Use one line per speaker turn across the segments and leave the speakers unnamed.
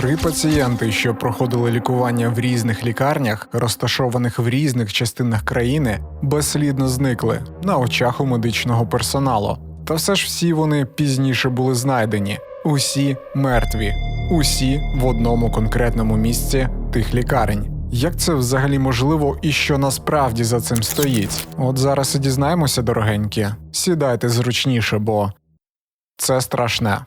Три пацієнти, що проходили лікування в різних лікарнях, розташованих в різних частинах країни, безслідно зникли на очах у медичного персоналу. Та все ж всі вони пізніше були знайдені. Усі мертві, усі в одному конкретному місці тих лікарень. Як це взагалі можливо і що насправді за цим стоїть? От зараз і дізнаємося, дорогенькі. Сідайте зручніше, бо це страшне.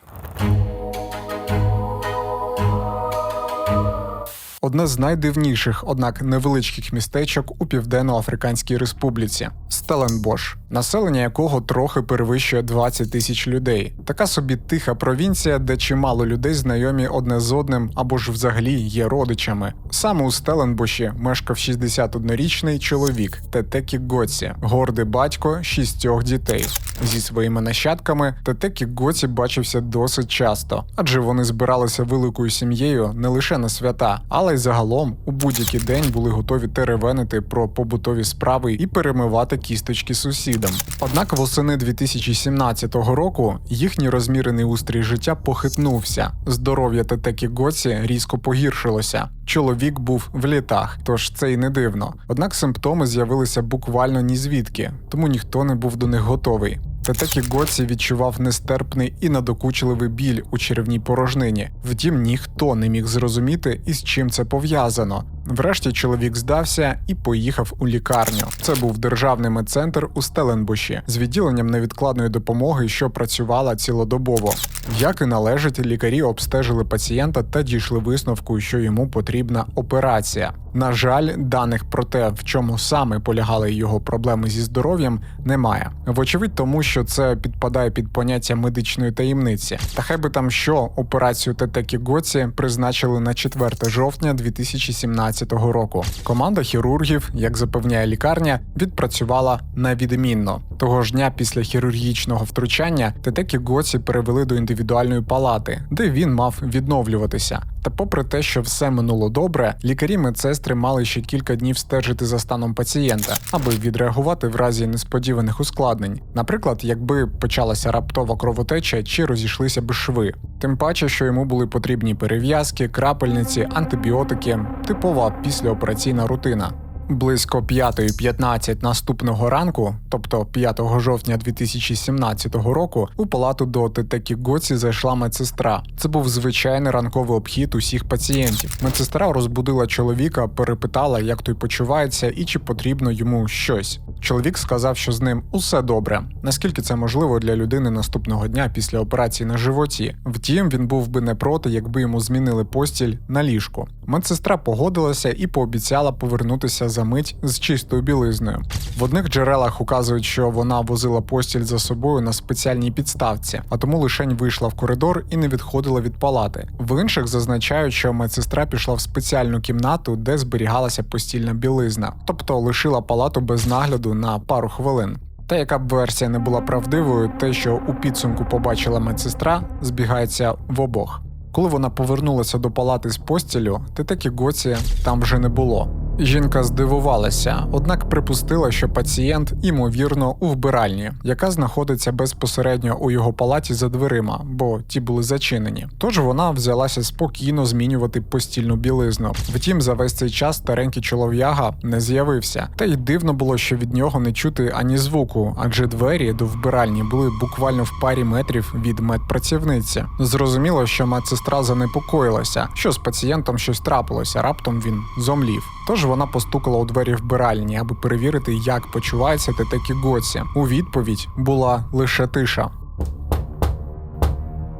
Одне з найдивніших, однак невеличких містечок у Південно-Африканській Республіці Стеленбош, населення якого трохи перевищує 20 тисяч людей. Така собі тиха провінція, де чимало людей знайомі одне з одним або ж взагалі є родичами. Саме у Стеленбоші мешкав 61-річний чоловік Тетекі Гоці, гордий батько шістьох дітей. Зі своїми нащадками Тетекі Гоці бачився досить часто, адже вони збиралися великою сім'єю не лише на свята, але й загалом у будь-який день були готові теревенити про побутові справи і перемивати кісточки сусідам. Однак восени 2017 року їхній розмірений устрій життя похитнувся. Здоров'я Тетекі Гоці різко погіршилося. Чоловік був в літах, тож це й не дивно. Однак симптоми з'явилися буквально ні звідки, тому ніхто не був до них готовий. Тетекі Гоці відчував нестерпний і надокучливий біль у черевній порожнині. Втім, ніхто не міг зрозуміти, із чим це пов'язано. Врешті чоловік здався і поїхав у лікарню. Це був державний медцентр у Стеленбуші з відділенням невідкладної допомоги, що працювала цілодобово. Як і належить, лікарі обстежили пацієнта та дійшли висновку, що йому потрібна операція. На жаль, даних про те, в чому саме полягали його проблеми зі здоров'ям, немає. Вочевидь, тому що це підпадає під поняття медичної таємниці. Та хай би там що операцію Тетекі Гоці призначили на 4 жовтня 2017 року. Команда хірургів, як запевняє лікарня, відпрацювала на відмінно. Того ж дня після хірургічного втручання Тетекі Гоці перевели до індивідуальної палати, де він мав відновлюватися. Та, попри те, що все минуло добре, лікарі медсестри мали ще кілька днів стежити за станом пацієнта, аби відреагувати в разі несподіваних ускладнень. Наприклад, якби почалася раптова кровотеча чи розійшлися б шви. Тим паче, що йому були потрібні перев'язки, крапельниці, антибіотики, типова післяопераційна рутина. Близько 5.15 наступного ранку, тобто 5 жовтня 2017 року, у палату до Тетекі Гоці зайшла медсестра. Це був звичайний ранковий обхід усіх пацієнтів. Медсестра розбудила чоловіка, перепитала, як той почувається і чи потрібно йому щось. Чоловік сказав, що з ним усе добре, наскільки це можливо для людини наступного дня після операції на животі. Втім, він був би не проти, якби йому змінили постіль на ліжку. Медсестра погодилася і пообіцяла повернутися за мить з чистою білизною. В одних джерелах указують, що вона возила постіль за собою на спеціальній підставці, а тому лишень вийшла в коридор і не відходила від палати. В інших зазначають, що медсестра пішла в спеціальну кімнату, де зберігалася постільна білизна, тобто лишила палату без нагляду на пару хвилин. Та яка б версія не була правдивою, те, що у підсумку побачила медсестра, збігається в обох. Коли вона повернулася до палати з постілю, Тетекі Гоці там вже не було. Жінка здивувалася, однак припустила, що пацієнт, ймовірно, у вбиральні, яка знаходиться безпосередньо у його палаті за дверима, бо ті були зачинені. Тож вона взялася спокійно змінювати постільну білизну. Втім, за весь цей час старенький чолов'яга не з'явився. Та й дивно було, що від нього не чути ані звуку, адже двері до вбиральні були буквально в парі метрів від медпрацівниці. Зрозуміло, що медсестра занепокоїлася, що з пацієнтом щось трапилося, раптом він зомлів. Тож вона постукала у двері вбиральні, аби перевірити, як почувається Тетекі Гоці. У відповідь була лише тиша.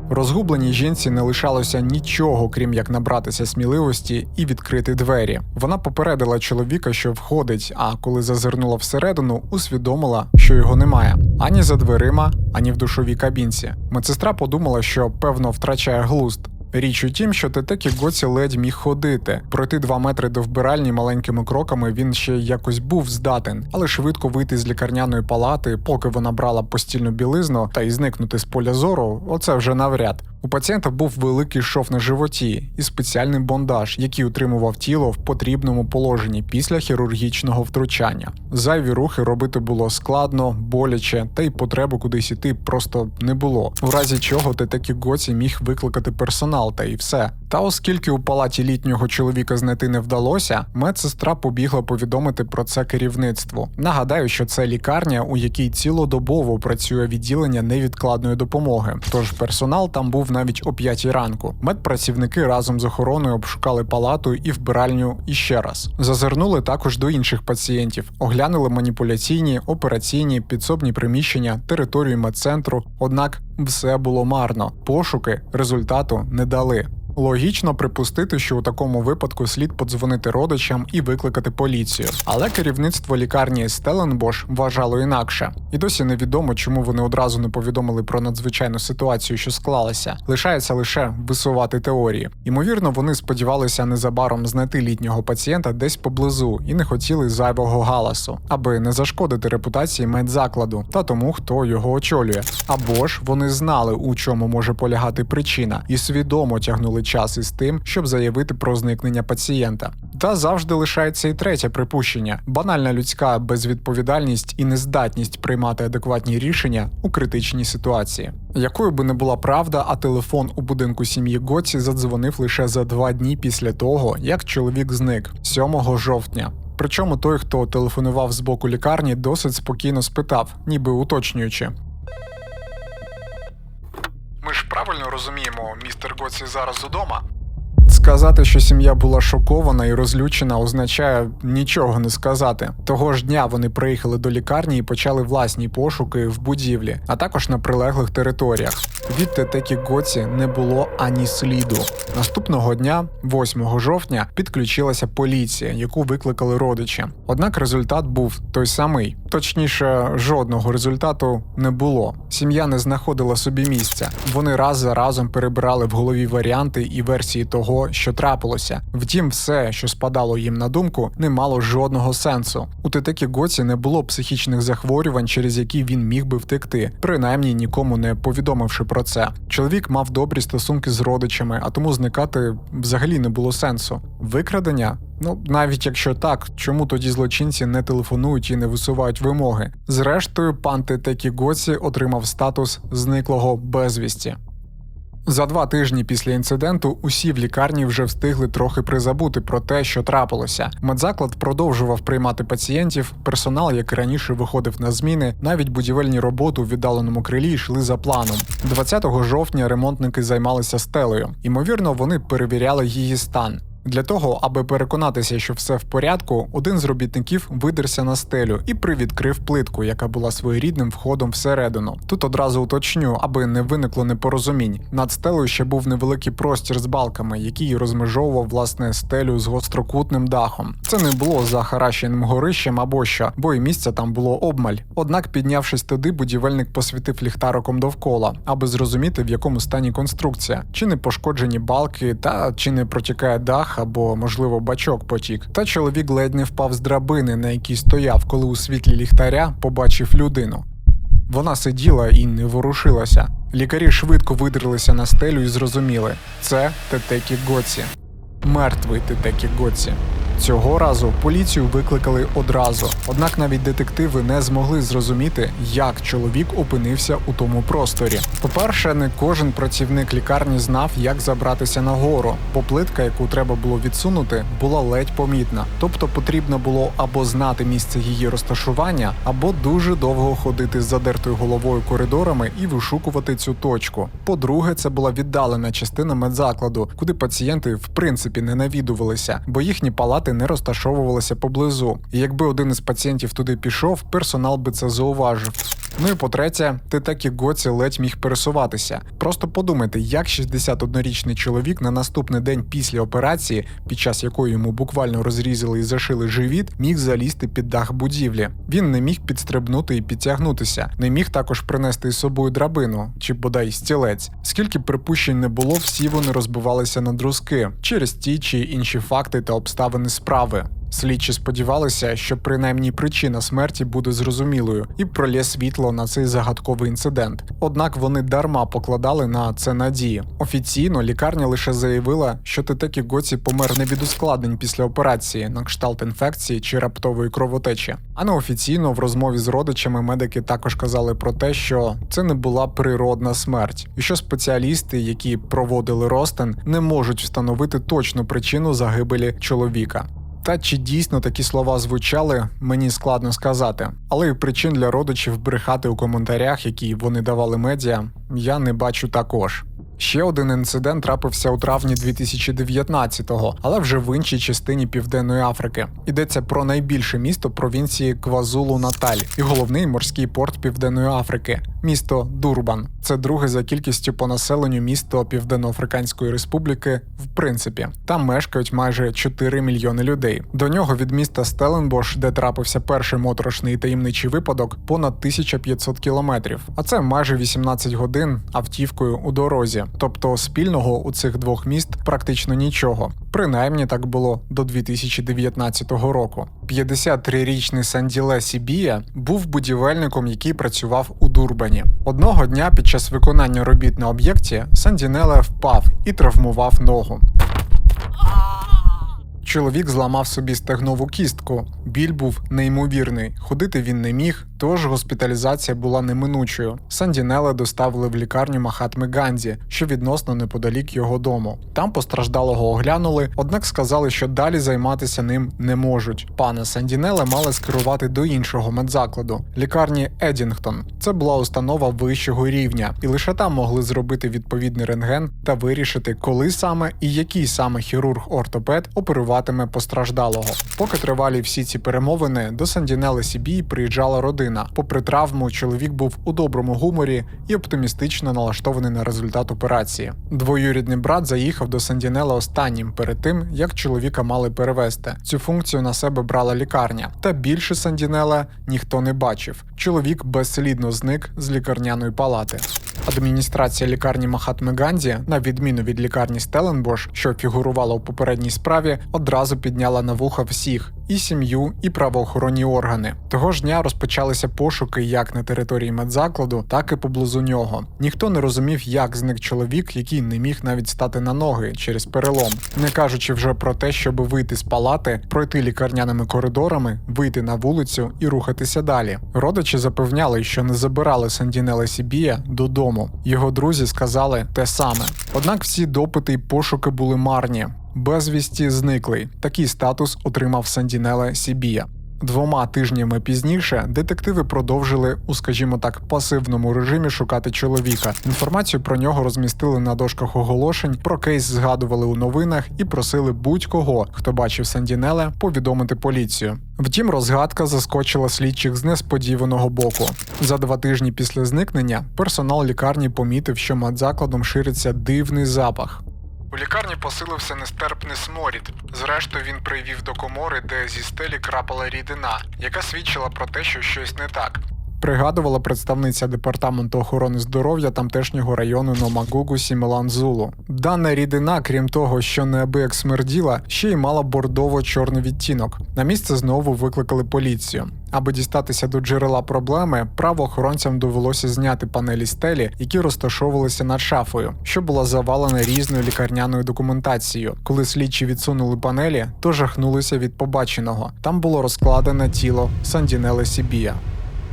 Розгубленій жінці не лишалося нічого, крім як набратися сміливості і відкрити двері. Вона попередила чоловіка, що входить, а коли зазирнула всередину, усвідомила, що його немає ані за дверима, ані в душовій кабінці. Медсестра подумала, що певно втрачає глузд. Річ у тім, що Тетекі Гоці ледь міг ходити. Пройти два метри до вбиральні маленькими кроками він ще якось був здатен, але швидко вийти з лікарняної палати, поки вона брала постільну білизну та й зникнути з поля зору, оце вже навряд. У пацієнта був великий шов на животі і спеціальний бондаж, який утримував тіло в потрібному положенні після хірургічного втручання. Зайві рухи робити було складно, боляче, та й потреби кудись іти просто не було. У разі чого Тетекі Гоці міг викликати персонал та і все. Та оскільки у палаті літнього чоловіка знайти не вдалося, медсестра побігла повідомити про це керівництву. Нагадаю, що це лікарня, у якій цілодобово працює відділення невідкладної допомоги. Тож персонал там був навіть о 5 ранку. Медпрацівники разом з охороною обшукали палату і вбиральню іще раз. Зазирнули також до інших пацієнтів, оглянули маніпуляційні, операційні, підсобні приміщення, територію медцентру. Однак все було марно. Пошуки результату не дали. Логічно припустити, що у такому випадку слід подзвонити родичам і викликати поліцію. Але керівництво лікарні Стеленбош вважало інакше, і досі невідомо, чому вони одразу не повідомили про надзвичайну ситуацію, що склалася. Лишається лише висувати теорії. Ймовірно, вони сподівалися незабаром знайти літнього пацієнта десь поблизу і не хотіли зайвого галасу, аби не зашкодити репутації медзакладу та тому, хто його очолює. Або ж вони знали, у чому може полягати причина, і свідомо тягнули час із тим, щоб заявити про зникнення пацієнта. Та завжди лишається і третє припущення: банальна людська безвідповідальність і нездатність приймати адекватні рішення у критичній ситуації. Якою би не була правда, а телефон у будинку сім'ї Гоці задзвонив лише за два дні після того, як чоловік зник 7 жовтня. Причому той, хто телефонував з боку лікарні, досить спокійно спитав, ніби уточнюючи. Правильно розуміємо, містер Гоці зараз удома. Сказати, що сім'я була шокована і розлючена, означає нічого не сказати. Того ж дня вони приїхали до лікарні і почали власні пошуки в будівлі, а також на прилеглих територіях. Від Тетекі Гоці не було ані сліду. Наступного дня, 8 жовтня, підключилася поліція, яку викликали родичі. Однак результат був той самий. Точніше, жодного результату не було. Сім'я не знаходила собі місця. Вони раз за разом перебирали в голові варіанти і версії того, що трапилося. Втім, все, що спадало їм на думку, не мало жодного сенсу. У Тетекі Гоці не було психічних захворювань, через які він міг би втекти, принаймні нікому не повідомивши про це. Чоловік мав добрі стосунки з родичами, а тому зникати взагалі не було сенсу. Викрадення. Ну, навіть якщо так, чому тоді злочинці не телефонують і не висувають вимоги? Зрештою, пан Тетекі Гоці отримав статус зниклого безвісті. За два тижні після інциденту усі в лікарні вже встигли трохи призабути про те, що трапилося. Медзаклад продовжував приймати пацієнтів. Персонал, як і раніше, виходив на зміни. Навіть будівельні роботи у віддаленому крилі йшли за планом. 20 жовтня ремонтники займалися стелею. Ймовірно, вони перевіряли її стан. Для того, аби переконатися, що все в порядку, один з робітників видерся на стелю і привідкрив плитку, яка була своєрідним входом всередину. Тут одразу уточню, аби не виникло непорозумінь. Над стелею ще був невеликий простір з балками, який розмежовував власне стелю з гострокутним дахом. Це не було захаращеним горищем або що, бо і місця там було обмаль. Однак, піднявшись туди, будівельник посвітив ліхтариком довкола, аби зрозуміти, в якому стані конструкція, чи не пошкоджені балки, та чи не протікає дах або, можливо, бачок потік. Та чоловік ледь не впав з драбини, на якій стояв, коли у світлі ліхтаря побачив людину. Вона сиділа і не ворушилася. Лікарі швидко видрилися на стелю і зрозуміли це Тетекі Гоці. Мертвий Тетекі Гоці. Цього разу поліцію викликали одразу, однак навіть детективи не змогли зрозуміти, як чоловік опинився у тому просторі. По-перше, не кожен працівник лікарні знав, як забратися нагору, бо плитка, яку треба було відсунути, була ледь помітна. Тобто потрібно було або знати місце її розташування, або дуже довго ходити з задертою головою коридорами і вишукувати цю точку. По-друге, це була віддалена частина медзакладу, куди пацієнти в принципі не навідувалися, бо їхні палати не розташовувалися поблизу. І якби один із пацієнтів туди пішов, персонал би це зауважив. Ну і по-третє, ти так і Гоці ледь міг пересуватися. Просто подумайте, як 61-річний чоловік на наступний день після операції, під час якої йому буквально розрізали і зашили живіт, міг залізти під дах будівлі. Він не міг підстрибнути і підтягнутися, не міг також принести із собою драбину чи бодай стілець. Скільки припущень не було, всі вони розбивалися на друзки через ті чи інші факти та обставини справи. Слідчі сподівалися, що принаймні причина смерті буде зрозумілою і пролє світло на цей загадковий інцидент. Однак вони дарма покладали на це надії. Офіційно лікарня лише заявила, що Тетекі Гоці помер не від ускладнень після операції на кшталт інфекції чи раптової кровотечі. А неофіційно в розмові з родичами медики також казали про те, що це не була природна смерть, і що спеціалісти, які проводили ростин, не можуть встановити точну причину загибелі чоловіка. Та чи дійсно такі слова звучали, мені складно сказати. Але і причин для родичів брехати у коментарях, які вони давали медіа, я не бачу також. Ще один інцидент трапився у травні 2019-го, але вже в іншій частині Південної Африки. Йдеться про найбільше місто провінції Квазулу Наталь і головний морський порт Південної Африки місто Дурбан. Це друге за кількістю по населенню місто Південно-Африканської Республіки. В принципі, там мешкають майже 4 мільйони людей. До нього від міста Стеленбош, де трапився перший моторошний таємничий випадок, понад 1500 кілометрів. А це майже 18 годин автівкою у дорозі. Тобто спільного у цих двох міст практично нічого. Принаймні так було до 2019 року. 53-річний Санділе Сібія був будівельником, який працював у Дурбані. Одного дня під час виконання робіт на об'єкті Сандінеле впав і травмував ногу. Чоловік зламав собі стегнову кістку. Біль був неймовірний. Ходити він не міг, тож госпіталізація була неминучою. Сандінеле доставили в лікарню Махатми Ганзі, що відносно неподалік його дому. Там постраждалого оглянули, однак сказали, що далі займатися ним не можуть. Пана Сандінеле мали скерувати до іншого медзакладу лікарні Едінгтон. Це була установа вищого рівня, і лише там могли зробити відповідний рентген та вирішити, коли саме і який саме хірург-ортопед оперуватиме постраждалого. Поки тривалі всі ці перемовини, до Сандінеле Сібії приїжджала родина. Попри травму, чоловік був у доброму гуморі і оптимістично налаштований на результат операції. Двоюрідний брат заїхав до Сандінела останнім перед тим, як чоловіка мали перевести. Цю функцію на себе брала лікарня. Та більше Сандінела ніхто не бачив. Чоловік безслідно зник з лікарняної палати. Адміністрація лікарні Махатми Ганзі, на відміну від лікарні Стеленбош, що фігурувала у попередній справі, одразу підняла на вуха всіх і сім'ю, і правоохоронні органи. Того ж дня розпочалися пошуки як на території медзакладу, так і поблизу нього. Ніхто не розумів, як зник чоловік, який не міг навіть стати на ноги через перелом, не кажучи вже про те, щоб вийти з палати, пройти лікарняними коридорами, вийти на вулицю і рухатися далі. Родичі запевняли, що не забирали Сандінеле Сібія додому. Його друзі сказали те саме. Однак всі допити й пошуки були марні. Безвісті зниклий. Такий статус отримав Сандінеле Сібія. Двома тижнями пізніше детективи продовжили у, скажімо так, пасивному режимі шукати чоловіка. Інформацію про нього розмістили на дошках оголошень, про кейс згадували у новинах і просили будь-кого, хто бачив Сандінеле, повідомити поліцію. Втім, розгадка заскочила слідчих з несподіваного боку. За два тижні після зникнення персонал лікарні помітив, що медзакладом шириться дивний запах. У лікарні посилився нестерпний сморід. Зрештою, він привів до комори, де зі стелі крапала рідина, яка свідчила про те, що щось не так. Пригадувала представниця департаменту охорони здоров'я тамтешнього району Номагугу Сімеланзулу. Дана рідина, крім того, що неабияк смерділа, ще й мала бордово-чорний відтінок. На місце знову викликали поліцію. Аби дістатися до джерела проблеми, правоохоронцям довелося зняти панелі стелі, які розташовувалися над шафою, що була завалена різною лікарняною документацією. Коли слідчі відсунули панелі, то жахнулися від побаченого. Там було розкладене тіло Сандінеле Сібія.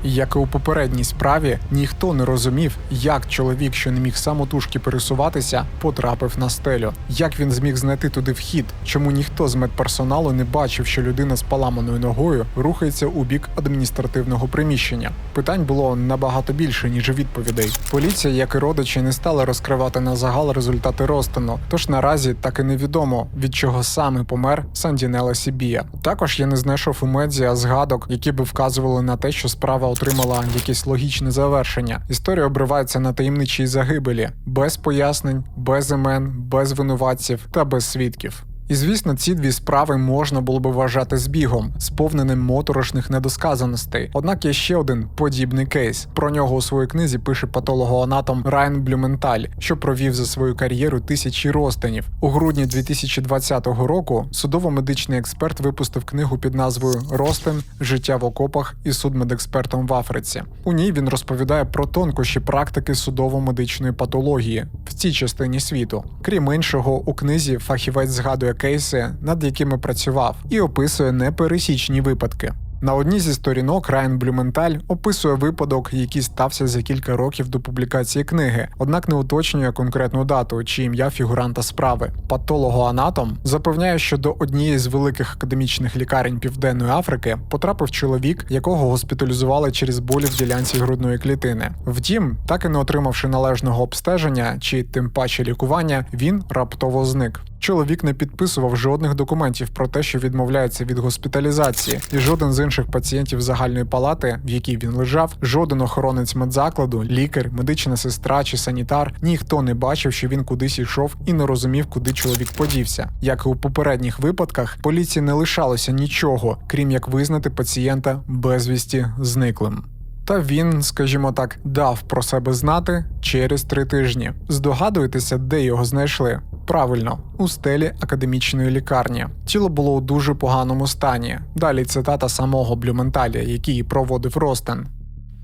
Як і у попередній справі, ніхто не розумів, як чоловік, що не міг самотужки пересуватися, потрапив на стелю. Як він зміг знайти туди вхід? Чому ніхто з медперсоналу не бачив, що людина з поламаною ногою рухається у бік адміністративного приміщення? Питань було набагато більше, ніж відповідей. Поліція, як і родичі, не стала розкривати на загал результати розтину. Тож наразі так і невідомо, від чого саме помер Сандінела Сібія. Також я не знайшов у медіа згадок, які би вказували на те, що справа отримала якесь логічне завершення. Історія обривається на таємничій загибелі, без пояснень, без імен, без винуватців та без свідків. І звісно, ці дві справи можна було би вважати збігом, сповненим моторошних недосказаностей. Однак є ще один подібний кейс. Про нього у своїй книзі пише патологоанатом Райан Блюменталь, що провів за свою кар'єру тисячі розтинів. У грудні 2020 року судово-медичний експерт випустив книгу під назвою Ростин Життя в окопах із судмедекспертом в Африці. У ній він розповідає про тонкощі практики судово-медичної патології в цій частині світу. Крім іншого, у книзі фахівець згадує кейси, над якими працював, і описує непересічні випадки. На одній зі сторінок Райан Блюменталь описує випадок, який стався за кілька років до публікації книги, однак не уточнює конкретну дату чи ім'я фігуранта справи. Патологоанатом запевняє, що до однієї з великих академічних лікарень Південної Африки потрапив чоловік, якого госпіталізували через болі в ділянці грудної клітини. Втім, так і не отримавши належного обстеження чи тим паче лікування, він раптово зник. Чоловік не підписував жодних документів про те, що відмовляється від госпіталізації, і жоден з інших пацієнтів загальної палати, в якій він лежав, жоден охоронець медзакладу, лікар, медична сестра чи санітар, ніхто не бачив, що він кудись йшов і не розумів, куди чоловік подівся. Як і у попередніх випадках, поліції не лишалося нічого, крім як визнати пацієнта безвісті зниклим. Та він, скажімо так, дав про себе знати через три тижні. Здогадуєтеся, де його знайшли? Правильно, у стелі академічної лікарні. Тіло було у дуже поганому стані. Далі цитата самого Блюменталя, який проводив Ростен.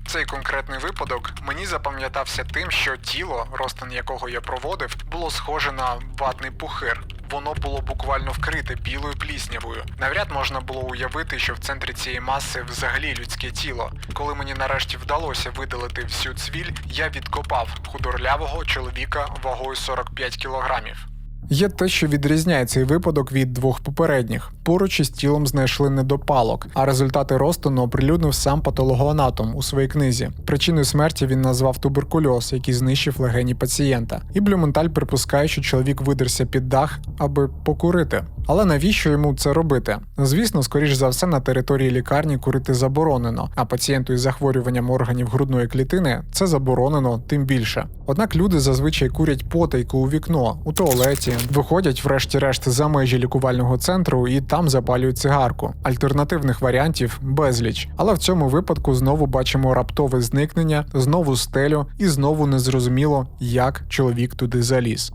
Цей конкретний випадок мені запам'ятався тим, що тіло, ростин якого я проводив, було схоже на ватний пухир. Воно було буквально вкрите білою пліснявою. Навряд можна було уявити, що в центрі цієї маси взагалі людське тіло. Коли мені нарешті вдалося видалити всю цвіль, я відкопав худорлявого чоловіка вагою 45 кілограмів. Є те, що відрізняє цей випадок від двох попередніх. Поруч із тілом знайшли недопалок, а результати розтину оприлюднив сам патологоанатом у своїй книзі. Причиною смерті він назвав туберкульоз, який знищив легені пацієнта. І Блюменталь припускає, що чоловік видерся під дах, аби покурити. Але навіщо йому це робити? Звісно, скоріш за все, на території лікарні курити заборонено, а пацієнту із захворюванням органів грудної клітини це заборонено тим більше. Однак люди зазвичай курять потайку у вікно, у туалеті, виходять, врешті-решт, за межі лікувального центру і там запалюють цигарку. Альтернативних варіантів безліч. Але в цьому випадку знову бачимо раптове зникнення, знову стелю і знову незрозуміло, як чоловік туди заліз.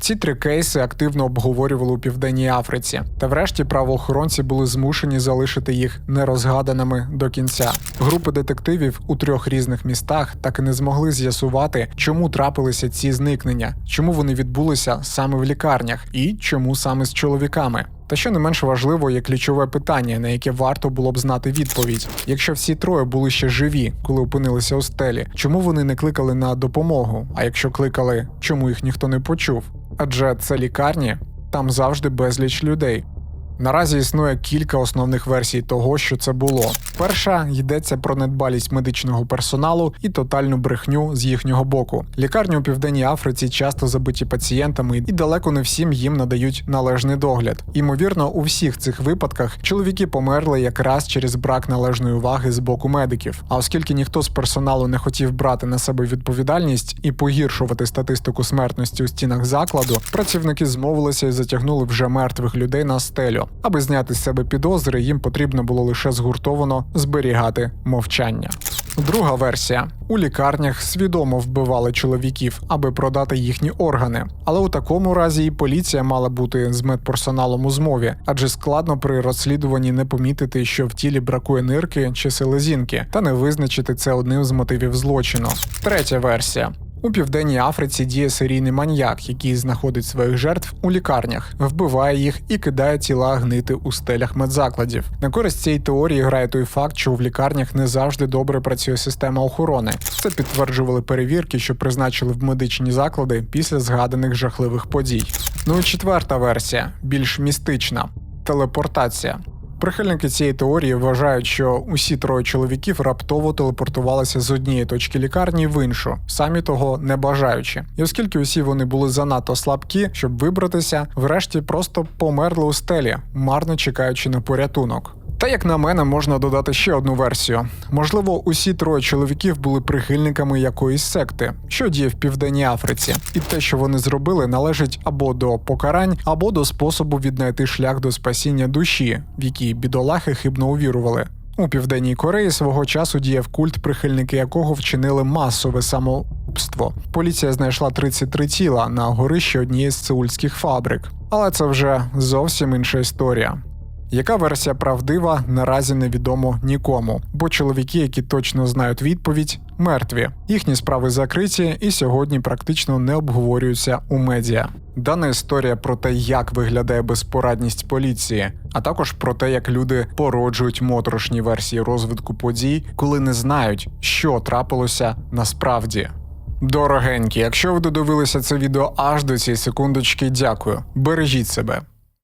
Ці три кейси активно обговорювали у південній Африці, та врешті правоохоронці були змушені залишити їх нерозгаданими до кінця. Групи детективів у трьох різних містах так і не змогли з'ясувати, чому трапилися ці зникнення, чому вони відбулися саме в лікарнях і чому саме з чоловіками. Та що не менш важливо, є ключове питання, на яке варто було б знати відповідь. Якщо всі троє були ще живі, коли опинилися у стелі, чому вони не кликали на допомогу? А якщо кликали, чому їх ніхто не почув? Адже це лікарні, там завжди безліч людей. Наразі існує кілька основних версій того, що це було. Перша йдеться про недбалість медичного персоналу і тотальну брехню з їхнього боку. Лікарні у південній Африці часто забиті пацієнтами, і далеко не всім їм надають належний догляд. Ймовірно, у всіх цих випадках чоловіки померли якраз через брак належної уваги з боку медиків. А оскільки ніхто з персоналу не хотів брати на себе відповідальність і погіршувати статистику смертності у стінах закладу, працівники змовилися і затягнули вже мертвих людей на стелю. Аби зняти з себе підозри, їм потрібно було лише згуртовано зберігати мовчання. Друга версія: у лікарнях свідомо вбивали чоловіків, аби продати їхні органи. Але у такому разі і поліція мала бути з медперсоналом у змові, адже складно при розслідуванні не помітити, що в тілі бракує нирки чи селезінки, та не визначити це одним з мотивів злочину. Третя версія. У південній Африці діє серійний маньяк, який знаходить своїх жертв у лікарнях, вбиває їх і кидає тіла гнити у стелях медзакладів. На користь цієї теорії грає той факт, що в лікарнях не завжди добре працює система охорони. Це підтверджували перевірки, що призначили в медичні заклади після згаданих жахливих подій. Ну і четверта версія більш містична телепортація. Прихильники цієї теорії вважають, що усі троє чоловіків раптово телепортувалися з однієї точки лікарні в іншу, самі того не бажаючи. І оскільки усі вони були занадто слабкі, щоб вибратися, врешті просто померли у стелі, марно чекаючи на порятунок. Та як на мене, можна додати ще одну версію. Можливо, усі троє чоловіків були прихильниками якоїсь секти, що діє в південній Африці, і те, що вони зробили, належить або до покарань, або до способу віднайти шлях до спасіння душі, в якій бідолахи хибно увірували. У південній Кореї свого часу діяв культ, прихильники якого вчинили масове самогубство. Поліція знайшла 33 тіла на горищі однієї з сеульських фабрик. Але це вже зовсім інша історія. Яка версія правдива, наразі невідомо нікому, бо чоловіки, які точно знають відповідь, мертві. Їхні справи закриті і сьогодні практично не обговорюються у медіа. Дана історія про те, як виглядає безпорадність поліції, а також про те, як люди породжують моторошні версії розвитку подій, коли не знають, що трапилося насправді. Дорогенькі, якщо ви додивилися це відео аж до цієї секундочки, дякую. Бережіть себе.